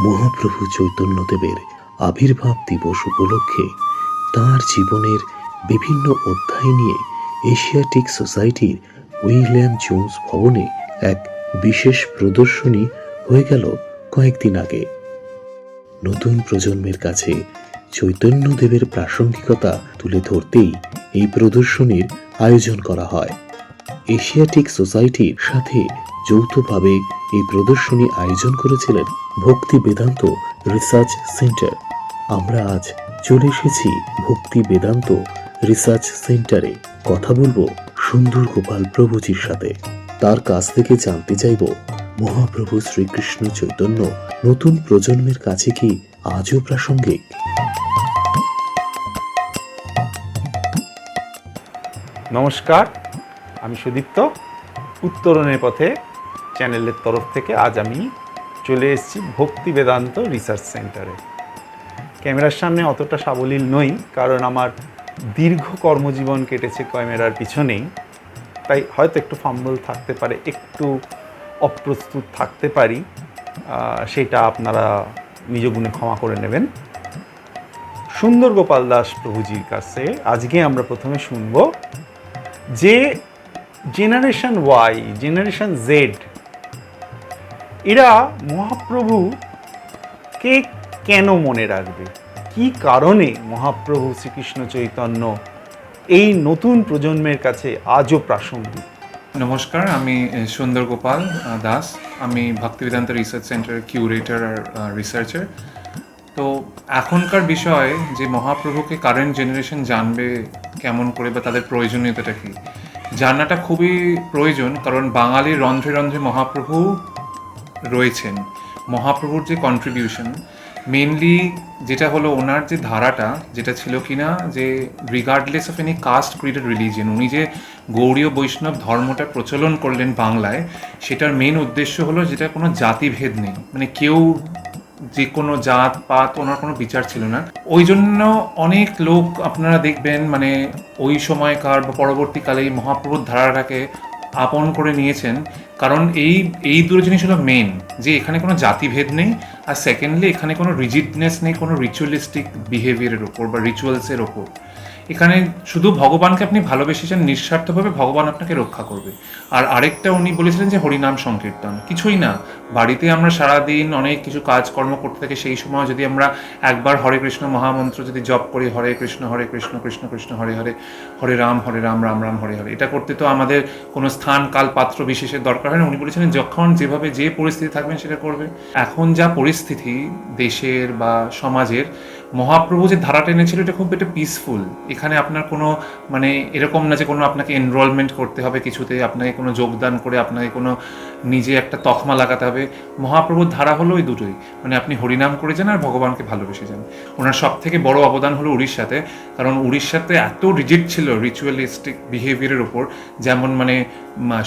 মহাপ্রভু চৈতন্যদেবের আবির্ভাব দিবস উপলক্ষে তাঁর জীবনের বিভিন্ন অধ্যায় নিয়ে এশিয়াটিক সোসাইটির উইলিয়াম জোন্স ভবনে এক বিশেষ প্রদর্শনী হয়ে গেল কয়েকদিন আগে। নতুন প্রজন্মের কাছে চৈতন্যদেবের প্রাসঙ্গিকতা তুলে ধরতেই এই প্রদর্শনীর আয়োজন করা হয়। এশিয়াটিক সোসাইটির সাথে যৌথভাবে এই প্রদর্শনী আয়োজন করেছিলেন ভক্তি বেদান্ত রিসার্চ সেন্টার। আমরা আজ চলে এসেছি ভক্তি বেদান্ত রিসার্চ সেন্টারে। কথা বলব সুন্দর গোপাল প্রভুজির সাথে। তার কাছ থেকে জানতে চাইব, মহাপ্রভু শ্রীকৃষ্ণ চৈতন্য নতুন প্রজন্মের কাছে কি আজও প্রাসঙ্গিক? নমস্কার, আমি সুদীপ্ত, উত্তরণের পথে চ্যানেলের তরফ থেকে আজ আমি চলে এসেছি ভক্তি বেদান্ত রিসার্চ সেন্টারে। ক্যামেরার সামনে অতটা সাবলীল নই, কারণ আমার দীর্ঘ কর্মজীবন কেটেছে ক্যামেরার পিছনেই। তাই হয়তো একটু ফাম্বল থাকতে পারে, একটু অপ্রস্তুত থাকতে পারি সেটা আপনারা নিজ গুণে ক্ষমা করে নেবেন। সুন্দর গোপাল দাস প্রভুজির কাছে আজকে আমরা প্রথমে শুনব যে জেনারেশন ওয়াই, জেনারেশন জেড এরা মহাপ্রভু কে কেন মনে রাখবে? কি কারণে মহাপ্রভু শ্রীকৃষ্ণ চৈতন্য এই নতুন প্রজন্মের কাছে আজও প্রাসঙ্গিক? নমস্কার, আমি সুন্দর গোপাল দাস। আমি ভক্তিবেদান্ত রিসার্চ সেন্টারের কিউরেটার আর রিসার্চার। তো এখনকার বিষয় যে মহাপ্রভুকে কারেন্ট জেনারেশন জানবে কেমন করে বা তাদের প্রয়োজনীয়তাটা কি, জানাটা খুবই প্রয়োজন। কারণ বাঙালির রন্ধ্রে রন্ধ্রে মহাপ্রভু রয়েছেন। মহাপ্রভুর যে কন্ট্রিবিউশন মেনলি যেটা হলো ওনার যে ধারাটা, যেটা ছিল কিনা যে regardless of any caste created religion উনি যে গৌড়ীয় বৈষ্ণব ধর্মটা প্রচলন করলেন বাংলায়, সেটার মেন উদ্দেশ্য হলো যেটা কোনো জাতিভেদ নেই। মানে কেউ যে কোনো জাত, পাত, ওনার কোনো বিচার ছিল না। ওই জন্য অনেক লোক আপনারা দেখবেন মানে ওই সময়কার বা পরবর্তীকালে এই মহাপ্রভুর ধারাটাকে আপন করে নিয়েছেন। কারণ এই এই দুটো জিনিস হলো মেন যে এখানে কোনো জাতিভেদ নেই, আর সেকেন্ডলি এখানে কোনো রিজিডনেস নেই, কোনো রিচুয়ালিস্টিক বিহেভিয়ারের ওপর বা রিচুয়ালসের ওপর এখানে শুধু ভগবানকে আপনি ভালোবেসেছেন, নিঃস্বার্থভাবে ভগবান আপনাকে রক্ষা করবে। আর আরেকটা উনি বলেছিলেন যে হরিনাম সংকীর্তন। কিছুই না। বাড়িতে আমরা সারাদিন অনেক কিছু কাজকর্ম করতে থাকি, সেই সময় যদি আমরা একবার হরে কৃষ্ণ মহামন্ত্র যদি জপ করি, হরে কৃষ্ণ হরে কৃষ্ণ কৃষ্ণ কৃষ্ণ, হরে হরে হরে রাম হরে রাম রাম রাম, হরে হরে। এটা করতে তো আমাদের কোনো স্থান, কাল, পাত্র বিশেষের দরকার হয় না। উনি বলেছিলেন, যখন যেভাবে যে পরিস্থিতি থাকবেন সেটা করবে। এখন যা পরিস্থিতি দেশের বা সমাজের মহাপ্রভু যে ধারা টেনেছিল এটা খুব একটা পিসফুল এখানে আপনার কোনো মানে এরকম না যে কোনো আপনাকে এনরোলমেন্ট করতে হবে কিছুতে, আপনাকে কোনো যোগদান করে, আপনাকে কোনো নিজে একটা তকমা লাগাতে হবে। মহাপ্রভুর ধারা হলো ওই দুটোই। মানে আপনি হরিনাম করে যান আর ভগবানকে ভালোবেসে যান। ওনার সব থেকে বড় অবদান হলো উড়িষ্যাতে, কারণ উড়িষ্যাতে এত রিজিট ছিল রিচুয়ালিস্টিক বিহেভিয়ারের ওপর, যেমন মানে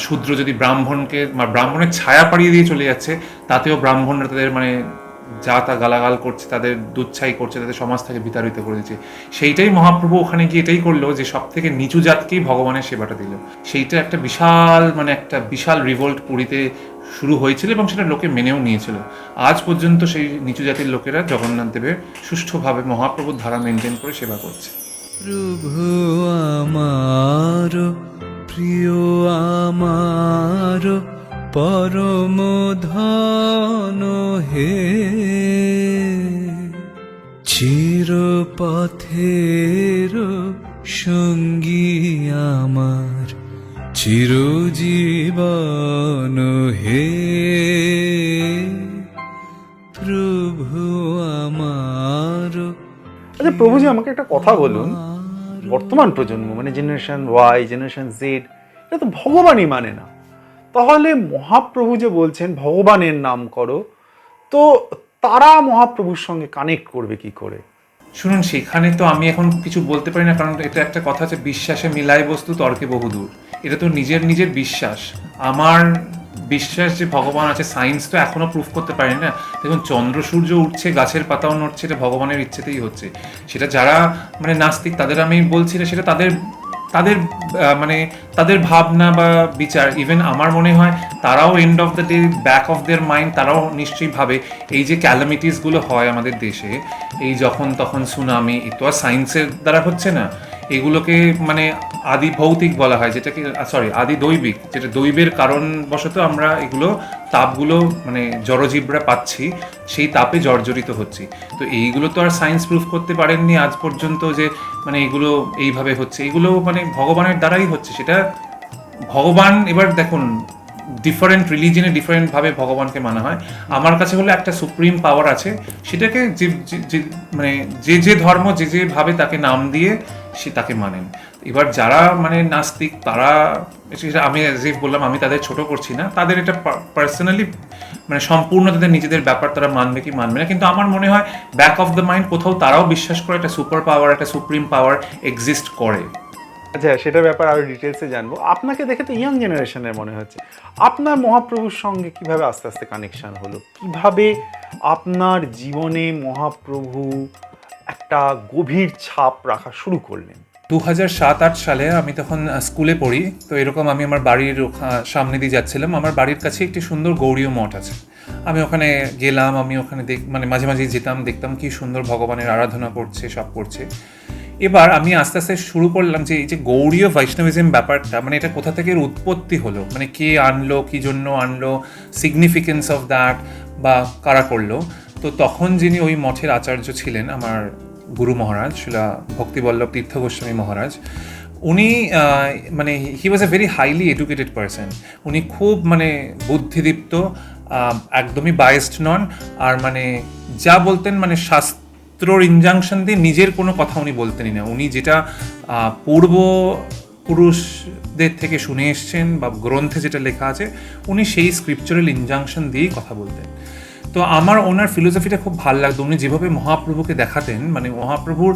শূদ্র যদি ব্রাহ্মণকে, ব্রাহ্মণের ছায়া পাড়িয়ে দিয়ে চলে যাচ্ছে, তাতেও ব্রাহ্মণরা তাদের মানে যা তা গালাগাল করছে, তাদের দুচ্ছাই করছে, তাদের সমাজ থেকে বিতাড়িত করে দিচ্ছে। সেইটাই মহাপ্রভু ওখানে গিয়ে এটাই করল যে সব থেকে নিচু জাতকেই ভগবানের সেবাটা দিল। সেইটা একটা বিশাল মানে একটা বিশাল রিভোল্ট পুরীতে শুরু হয়েছিল এবং সেটা লোকে মেনেও নিয়েছিল। আজ পর্যন্ত সেই নিচু জাতির লোকেরা জগন্নাথ দেবের সুষ্ঠুভাবে মহাপ্রভুর ধারা মেনটেন করে সেবা করছে। প্রভু আমার প্রিয় আমার পরম ধন হে চির পথের সঙ্গী আমার, চিরজীবন হে প্রভু আমার আচ্ছা প্রভুজি আমাকে একটা কথা বলুন। বর্তমান প্রজন্ম মানে জেনারেশন ওয়াই জেনারেশন জেড এটা তো ভগবানই মানে না। তাহলে মহাপ্রভু যে বলছেন, ভগবানের নাম করো, তো তারা মহাপ্রভুর সঙ্গে কানেক্ট করবে কি করে? শুনুন, সেখানে তো আমি এখন কিছু বলতে পারি না, কারণ এটা একটা কথা আছে, বিশ্বাসে মিলাই বস্তু তর্কে বহুদূর। এটা তো নিজের নিজের বিশ্বাস। আমার বিশ্বাস যে ভগবান আছে সায়েন্স তো এখনও প্রুফ করতে পারি না। দেখুন, চন্দ্র, সূর্য উঠছে, গাছের পাতাও নড়ছে, এটা ভগবানের ইচ্ছেতেই হচ্ছে। সেটা যারা মানে নাস্তিক, তাদের আমি বলছি না, সেটা তাদের তাদের মানে তাদের ভাবনা বা বিচার। ইভেন আমার মনে হয়, তারাও end of the day back of their mind তারাও নিশ্চয়ই ভাবে, এই যে ক্যালামিটিসগুলো হয় আমাদের দেশে, এই যখন তখন সুনামি এ তো আর সায়েন্সের দ্বারা হচ্ছে না। এগুলোকে মানে আদি ভৌতিক বলা হয়, যেটাকে সরি আদি দৈবিক, যেটা দৈবের কারণ বশত আমরা এগুলো তাপগুলো মানে জড়জীবরা পাচ্ছি, সেই তাপে জর্জরিত হচ্ছি। তো এইগুলো তো আর সায়েন্স প্রুফ করতে পারেননি আজ পর্যন্ত যে মানে এগুলো এইভাবে হচ্ছে। এগুলো মানে ভগবানের দ্বারাই হচ্ছে, সেটা ভগবান, এবার দেখুন ডিফারেন্ট রিলিজনে ডিফারেন্টভাবে ভগবানকে মানা হয়। আমার কাছে হলো একটা সুপ্রিম পাওয়ার আছে, সেটাকে যে- মানে যে যে ধর্ম, যে যেভাবে তাকে নাম দিয়ে সে তাকে মানেন। এবার যারা মানে নাস্তিক, তারা আমি যে বললাম, আমি তাদের ছোট করছি না, তাদের এটা পার্সোনালি মানে সম্পূর্ণ তাদের নিজেদের ব্যাপার তারা মানবে কি মানবে না। কিন্তু আমার মনে হয় ব্যাক অফ দ্য মাইন্ড কোথাও তারাও বিশ্বাস করে একটা সুপার পাওয়ার একটা সুপ্রিম পাওয়ার এক্সিস্ট করে। আচ্ছা সেটার ব্যাপার আরও ডিটেলসে জানব। আপনাকে দেখে তো ইয়াং জেনারেশনের মনে হচ্ছে। আপনার মহাপ্রভুর সঙ্গে কীভাবে আস্তে আস্তে কানেকশান হলো? কীভাবে আপনার জীবনে মহাপ্রভু একটা গভীর ছাপ রাখা শুরু করলেন। দু হাজার সাত আট সালে আমি তখন স্কুলে পড়ি, তো এরকম আমি আমার বাড়ির সামনে দিয়ে যাচ্ছিলাম। আমার বাড়ির কাছে একটি সুন্দর গৌরীয় মঠ আছে। আমি ওখানে গেলাম, আমি ওখানে দেখ মানে মাঝে মাঝে যেতাম, দেখতাম কি সুন্দর ভগবানের আরাধনা করছে, সব করছে। এবার আমি আস্তে আস্তে শুরু করলাম যে, এই যে গৌরীয় বৈষ্ণবিজম ব্যাপারটা মানে এটা কোথা থেকে উৎপত্তি হলো? মানে কে আনলো, কি জন্য আনলো সিগনিফিকেন্স অফ দ্যাট বা কারা করল? তো তখন যিনি ওই মঠের আচার্য ছিলেন, আমার গুরু মহারাজ, শিলা ভক্তিবল্লভ তীর্থ গোস্বামী মহারাজ, উনি মানে he was a very highly educated person উনি খুব মানে বুদ্ধিদীপ্ত একদমই বায়েসড নন, আর মানে যা বলতেন মানে শাস্ত্রর ইনজাংশন দিয়ে নিজের কোনো কথা উনি বলতেনই না। উনি যেটা পূর্ব পুরুষদের থেকে শুনে এসছেন বা গ্রন্থে যেটা লেখা আছে, উনি সেই স্ক্রিপচারাল ইনজাংশন দিয়েই কথা বলতেন। তো আমার ওনার ফিলোসফিটা খুব ভালো লাগতো। উনি যেভাবে মহাপ্রভুকে দেখাতেন মানে মহাপ্রভুর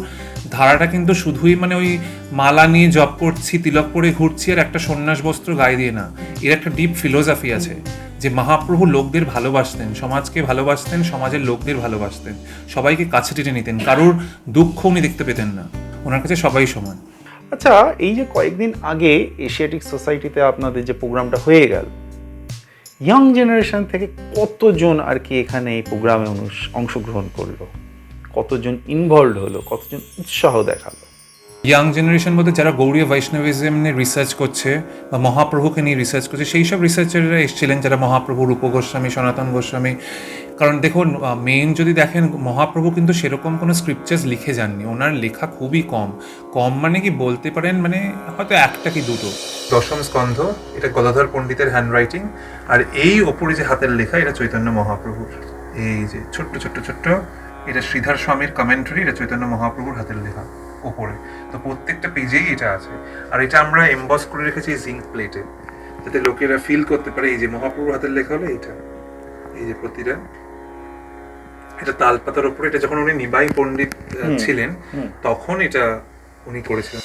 ধারাটা কিন্তু শুধুই মানে ওই মালা নিয়ে জপ করছি, তিলক পরে ঘুরছি আর একটা সন্ন্যাস বস্ত্র গায়ে দিয়ে না। এর একটা ডিপ ফিলোসফি আছে যে মহাপ্রভু লোকদের ভালোবাসতেন, সমাজকে ভালোবাসতেন, সমাজের লোকদের ভালোবাসতেন, সবাইকে কাছে টেনে নিতেন, কারোর দুঃখ উনি দেখতে পেতেন না। ওনার কাছে সবাই সমান। আচ্ছা এই যে কয়েকদিন আগে এশিয়াটিক সোসাইটিতে আপনাদের যে প্রোগ্রামটা হয়ে গেল ইয়াং জেনারেশন থেকে কতজন আর কি এখানে এই প্রোগ্রামে অংশগ্রহণ করল? কতজন ইনভলভ হলো? কতজন উৎসাহ দেখাল? ইয়াং জেনারেশন বলতে যারা গৌরীয় বৈষ্ণবিজম নিয়ে রিসার্চ করছে বা মহাপ্রভুকে নিয়ে রিসার্চ করছে, সেই সব রিসার্চাররা এসেছিলেন, যারা মহাপ্রভু রূপ গোস্বামী সনাতন গোস্বামী কারণ দেখুন মেইন যদি দেখেন, মহাপ্রভু কিন্তু সেরকম কোনো স্ক্রিপচার্স লিখে যাননি। ওনার লেখা খুবই কম। কম মানে কি বলতে পারেন মানে হয়তো একটা কি দুটো। দশম স্কন্ধ, এটা গদাধর পণ্ডিতের হ্যান্ডরাইটিং আর এই ওপরে যে হাতের লেখা, এটা চৈতন্য মহাপ্রভুর। এই যে ছোট্ট ছোট্ট ছোট্ট, এটা শ্রীধর স্বামীর কমেন্টারি এটা চৈতন্য মহাপ্রভুর হাতের লেখা ওপরে। তো প্রত্যেকটা পেজেই এটা আছে। আর এটা আমরা এমবস করে রেখেছি জিঙ্ক প্লেটে যাতে লোকেরা ফিল করতে পারে, এই যে মহাপ্রভুর হাতের লেখা হলো, এইটা। এই যে প্রতিটা। এটা তালপাতার ওপরে এটা যখন উনি নিবাই পণ্ডিত ছিলেন তখন এটা উনি করেছিলেন।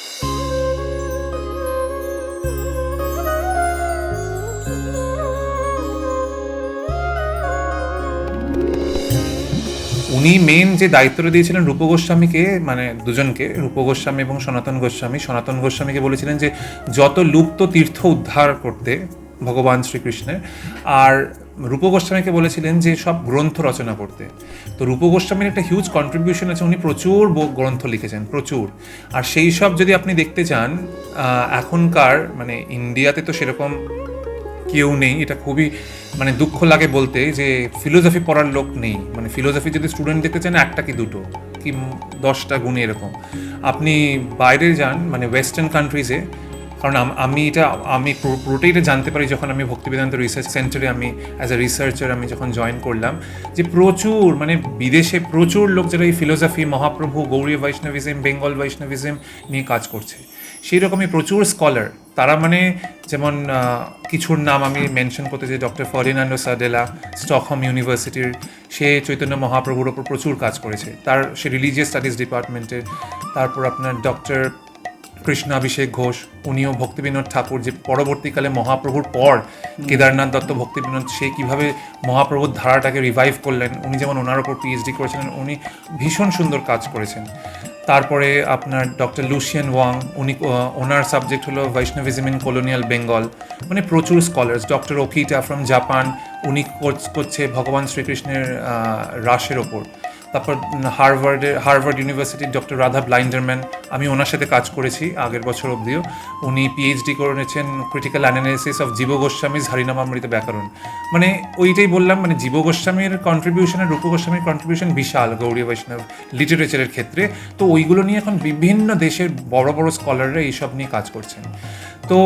উনি মেন যে দায়িত্বটা দিয়েছিলেন রূপ গোস্বামীকে মানে দুজনকে রূপ গোস্বামী এবং সনাতন গোস্বামী সনাতন গোস্বামীকে বলেছিলেন যে যত লুপ্ত তীর্থ উদ্ধার করতে ভগবান শ্রীকৃষ্ণের আর রূপ গোস্বামীকে বলেছিলেন যে সব গ্রন্থ রচনা করতে। তো রূপ গোস্বামীর একটা হিউজ কন্ট্রিবিউশন আছে, উনি প্রচুর গ্রন্থ লিখেছেন, প্রচুর। আর সেই সব যদি আপনি দেখতে চান এখনকার মানে ইন্ডিয়াতে তো সেরকম কেউ নেই, এটা খুবই মানে দুঃখ লাগে বলতে যে ফিলোসফি পড়ার লোক নেই। মানে ফিলোসফি যদি স্টুডেন্ট দেখতে চান, একটা কি দুটো, কি দশটা গুণে এরকম। আপনি বাইরে যান মানে ওয়েস্টার্ন কান্ট্রিজে কারণ আম- এটা, আমি পুরো- পুরোটাই এটা জানতে পারি যখন আমি ভক্তিবেদান্ত রিসার্চ সেন্টারে আমি অ্যাজ এ রিসার্চার আমি যখন জয়েন করলাম, যে প্রচুর মানে বিদেশে প্রচুর লোক যারা এই ফিলোসফি মহাপ্রভু, গৌরী বৈষ্ণবিজম, বেঙ্গল বৈষ্ণবিজম নিয়ে কাজ করছে। সেই রকমই প্রচুর স্কলার তারা মানে যেমন কিছুর নাম আমি মেনশন করতে চাই ডক্টর ফার্ডিনান্ডো সাডেলা স্টকহোম ইউনিভার্সিটির সে চৈতন্য মহাপ্রভুর ওপর প্রচুর কাজ করেছে। তার, সে রিলিজিয়াস স্টাডিজ ডিপার্টমেন্টে তারপর আপনার ডক্টর কৃষ্ণাভিষেক ঘোষ উনিও ভক্তিবিনোদ ঠাকুর যে পরবর্তীকালে মহাপ্রভুর পর কেদারনাথ দত্ত ভক্তিবিনোদ সে কীভাবে মহাপ্রভুর ধারাটাকে রিভাইভ করলেন উনি যেমন ওনার ওপর পিএইচডি করেছিলেন উনি ভীষণ সুন্দর কাজ করেছেন। তারপরে আপনার ডক্টর লুসিয়ান ওয়াং উনি ওনার সাবজেক্ট হলো বৈষ্ণবিজম ইন কলোনিয়াল বেঙ্গল মানে প্রচুর scholars doctor Okita from Japan উনি কোর্স করছে ভগবান শ্রীকৃষ্ণের রাসের ওপর। তারপর হার্ভার্ডের হার্ভার্ড ইউনিভার্সিটির ডক্টর রাধা ব্লাইন্ডারম্যান আমি ওনার সাথে কাজ করেছি আগের বছর অবধিও। উনি পিএইচডি করেছেন ক্রিটিক্যাল অ্যানালিসিস অফ জীব গোস্বামীজ হরিনামামৃত ব্যাকরণ মানে ওইটাই বললাম মানে জীব গোস্বামীর কন্ট্রিবিউশন আর রূপ গোস্বামীর কন্ট্রিবিউশন বিশাল গৌরী বৈষ্ণব লিটারেচারের ক্ষেত্রে। তো ওইগুলো নিয়ে এখন বিভিন্ন দেশের বড় বড় স্কলাররা এইসব নিয়ে কাজ করছেন। তো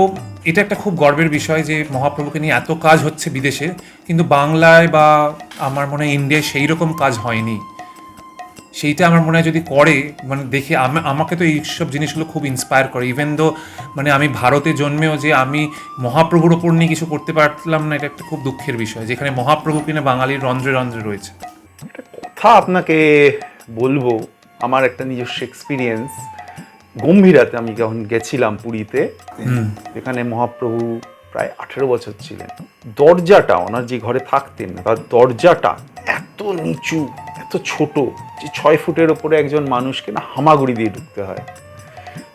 এটা একটা খুব গর্বের বিষয় যে মহাপ্রভুকে নিয়ে এত কাজ হচ্ছে বিদেশে, কিন্তু বাংলায় বা আমার মনে হয় ইন্ডিয়ায় সেই রকম কাজ হয়নি। সেইটা আমার মনে হয় যদি করে মানে দেখে আম- আমাকে তো এইসব জিনিসগুলো খুব ইন্সপায়ার করে। ইভেন দো মানে আমি ভারতে জন্মেও যে আমি মহাপ্রভুর ওপর নিয়ে কিছু করতে পারলাম না এটা একটা খুব দুঃখের বিষয়। যেখানে মহাপ্রভু কিনা বাঙালির রন্ধ্রে রন্ধ্রে রয়েছে। কথা আপনাকে বলব আমার একটা নিজস্ব এক্সপিরিয়েন্স গম্ভীরাতে আমি যখন গেছিলাম পুরীতে এখানে মহাপ্রভু প্রায় আঠেরো বছর ছিলেন দরজাটা ওনার যে ঘরে থাকতেন তার দরজাটা এত নিচু এত ছোট যে ছয় ফুটের ওপরে একজন মানুষকে না হামাগুড়ি দিয়ে ঢুকতে হয়।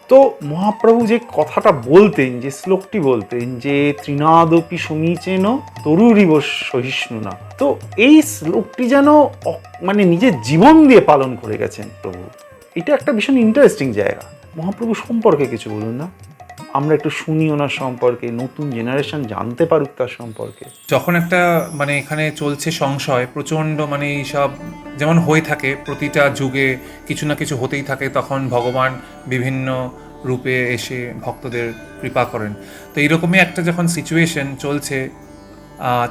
তো মহাপ্রভু যে কথাটা বলতেন, যে শ্লোকটি বলতেন, যে ত্রিনাদপি সমীচেন তরুরিব সহিষ্ণু না। তো এই শ্লোকটি যেন মানে নিজের জীবন দিয়ে পালন করে গেছেন প্রভু। এটা একটা ভীষণ ইন্টারেস্টিং জায়গা। মহাপ্রভু সম্পর্কে কিছু বলুন না। আমরা একটু শুনি ওনার সম্পর্কে, নতুন জেনারেশন জানতে পারুক তার সম্পর্কে। যখন একটা মানে এখানে চলছে সংশয়, প্রচণ্ড মানে এইসব যেমন হয়ে থাকে, প্রতিটা যুগে কিছু না কিছু হতেই থাকে, তখন ভগবান বিভিন্ন রূপে এসে ভক্তদের কৃপা করেন। তো এইরকমই একটা যখন সিচুয়েশন চলছে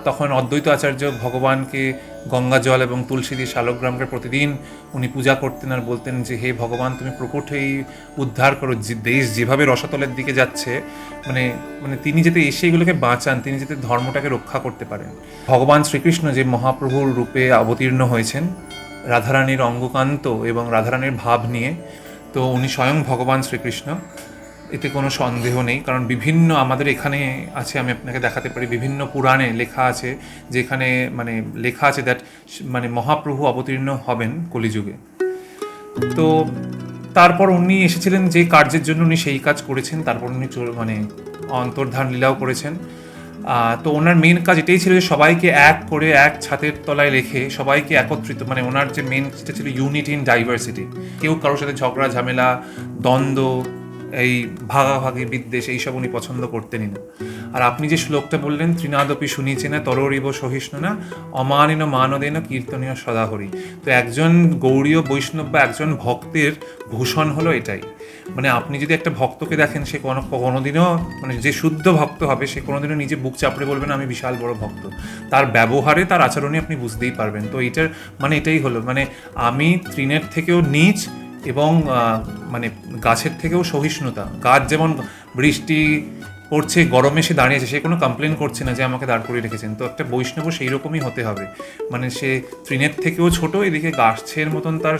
তখন অদ্বৈত আচার্য ভগবানকে গঙ্গা জল এবং তুলসী দিয়ে শালগ্রামকে প্রতিদিন উনি পূজা করতেন আর বলতেন যে, হে ভগবান, তুমি প্রকট হয়েই উদ্ধার করো। দেশ যেভাবে রসাতলের দিকে যাচ্ছে মানে মানে তিনি যাতে এসে এগুলোকে বাঁচান, তিনি যাতে ধর্মটাকে রক্ষা করতে পারেন। ভগবান শ্রীকৃষ্ণ যে মহাপ্রভুর রূপে অবতীর্ণ হয়েছেন, রাধারানীর অঙ্গকান্ত এবং রাধারানীর ভাব নিয়ে, তো উনি স্বয়ং ভগবান শ্রীকৃষ্ণ। এতে কোনো সন্দেহ নেই। কারণ বিভিন্ন আমাদের এখানে আছে, আমি আপনাকে দেখাতে পারি, বিভিন্ন পুরাণে লেখা আছে, যেখানে মানে লেখা আছে দ্যাট মানে মহাপ্রভু অবতীর্ণ হবেন কলিযুগে। তো তারপর উনি এসেছিলেন যে কার্যের জন্য উনি সেই কাজ করেছেন, তারপর উনি মানে অন্তর্ধান লীলাও করেছেন। তো ওনার মেন কাজ এটাই ছিল যে সবাইকে এক করে এক ছাতের তলায় রেখে সবাইকে একত্রিত মানে ওনার যে মেন যেটা ছিল ইউনিটি ইন ডাইভার্সিটি কেউ কারোর সাথে ঝগড়া, ঝামেলা, দ্বন্দ্ব এই ভাগাভাগি বিদ্বেষ এইসব উনি পছন্দ করতেনই না। আর আপনি যে শ্লোকটা বললেন, ত্রিনাদপি শুনিছে না, তররিব সহিষ্ণু না, অমানিন মানদেন কীর্তনীয় সদাহরি। তো একজন গৌরীয় বৈষ্ণব বা একজন ভক্তের ভূষণ হলো এটাই। মানে আপনি যদি একটা ভক্তকে দেখেন, সে কোনো, কোনোদিনও মানে যে শুদ্ধ ভক্ত হবে, সে কোনোদিনও নিজে বুক চাপড়ে বলবে না, আমি বিশাল বড় ভক্ত। তার ব্যবহারে, তার আচরণে আপনি বুঝতেই পারবেন। তো এটার মানে এটাই হলো মানে আমি তৃণের থেকেও নিচ এবং মানে গাছের থেকেও সহিষ্ণুতা। গাছ যেমন বৃষ্টি পড়ছে, গরমে সে দাঁড়িয়েছে, সে কোনো কমপ্লেন করছে না যে আমাকে দাঁড় করিয়ে রেখেছেন। তো একটা বৈষ্ণব সেই রকমই হতে হবে। মানে সে তৃণের থেকেও ছোট, এদিকে গাছের মতন তার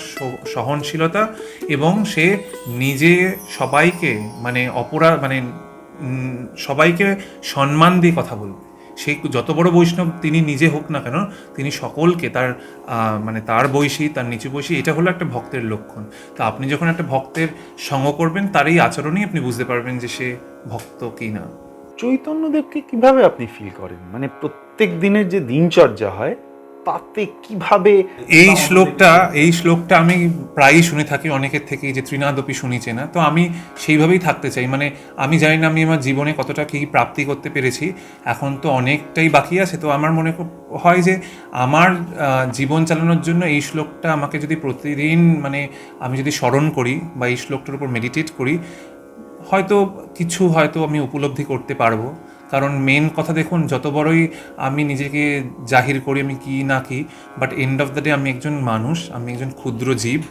সহনশীলতা এবং সে নিজে সবাইকে মানে অপরা মানে সবাইকে সম্মান দিয়ে কথা বলবে। সেই যত বড় বৈষ্ণব তিনি নিজে হোক না কেন, তিনি সকলকে তার মানে তার বয়সী, তার নিচু বয়সী, এটা হলো একটা ভক্তের লক্ষণ। তো আপনি যখন একটা ভক্তের সঙ্গ করবেন, তার এই আচরণই আপনি বুঝতে পারবেন যে সে ভক্ত কি না। চৈতন্যদেবকে কীভাবে আপনি ফিল করেন? মানে প্রত্যেক দিনের যে দিনচর্যা হয় তাতে কীভাবে এই শ্লোকটা এই শ্লোকটা আমি প্রায়ই শুনে থাকি অনেকের থেকেই যে ত্রিনাদপি শুনিছে না। তো আমি সেইভাবেই থাকতে চাই। মানে আমি জানি না আমি আমার জীবনে কতটা কী প্রাপ্তি করতে পেরেছি। এখন তো অনেকটাই বাকি আছে। তো আমার মনে হয় যে আমার জীবন চালানোর জন্য এই শ্লোকটা আমাকে যদি প্রতিদিন মানে আমি যদি স্মরণ করি বা এই শ্লোকটার উপর মেডিটেট করি হয়তো কিছু হয়তো আমি উপলব্ধি করতে পারব। কারণ মেন কথা দেখুন, যত বড়ই আমি নিজেকে জাহির করি আমি কি না কি but end of the day আমি একজন মানুষ, আমি একজন ক্ষুদ্র জীব।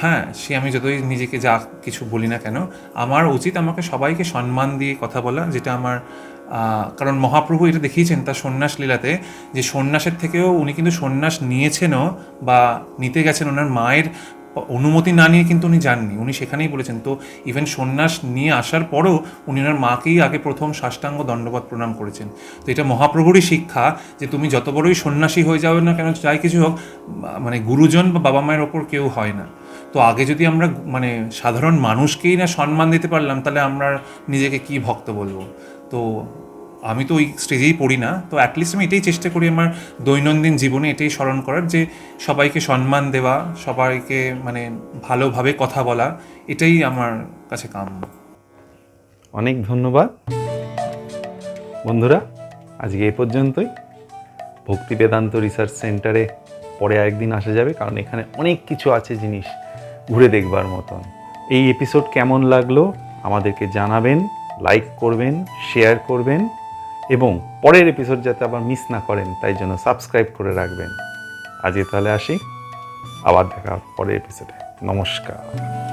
হ্যাঁ সে আমি যতই নিজেকে যা কিছু বলি না কেন, আমার উচিত আমাকে সবাইকে সম্মান দিয়ে কথা বলা, যেটা আমার কারণ মহাপ্রভু এটা দেখিয়েছেন তার সন্ন্যাস লীলাতে, যে সন্ন্যাসের থেকেও উনি কিন্তু সন্ন্যাস নিয়েছেনও বা নিতে গেছেন ওনার মায়ের অনুমতি না নিয়ে কিন্তু উনি যাননি। উনি সেখানেই বলেছেন, তো ইভেন সন্ন্যাস নিয়ে আসার পরও উনি ওনার মাকেই আগে প্রথম সাষ্টাঙ্গ দণ্ডবত প্রণাম করেছেন। তো এটা মহাপ্রভুরই শিক্ষা যে তুমি যত বড়ই সন্ন্যাসী হয়ে যাবে না কেন, যাই কিছু হোক মানে গুরুজন বা বাবা মায়ের ওপর কেউ হয় না। তো আগে যদি আমরা মানে সাধারণ মানুষকেই না সম্মান দিতে পারলাম, তাহলে আমরা নিজেকে কি ভক্ত বলব? তো আমি তো ওই স্টেজেই পড়ি না, তো অ্যাটলিস্ট আমি এটাই চেষ্টা করি আমার দৈনন্দিন জীবনে এটাই স্মরণ করার যে সবাইকে সম্মান দেওয়া, সবাইকে মানে ভালোভাবে কথা বলা, এটাই আমার কাছে কাম অনেক ধন্যবাদ। বন্ধুরা, আজকে এ পর্যন্তই। ভক্তি বেদান্ত রিসার্চ সেন্টারে পরে আরেকদিন আসা যাবে, কারণ এখানে অনেক কিছু আছে জিনিস ঘুরে দেখবার মতন। এই এপিসোড কেমন লাগল আমাদেরকে জানাবেন লাইক করবেন শেয়ার করবেন। এবং পরের এপিসোড যাতে আবার মিস না করেন, তাই জন্য সাবস্ক্রাইব করে রাখবেন। আজকে তাহলে আসি, আবার দেখা পরের এপিসোডে নমস্কার।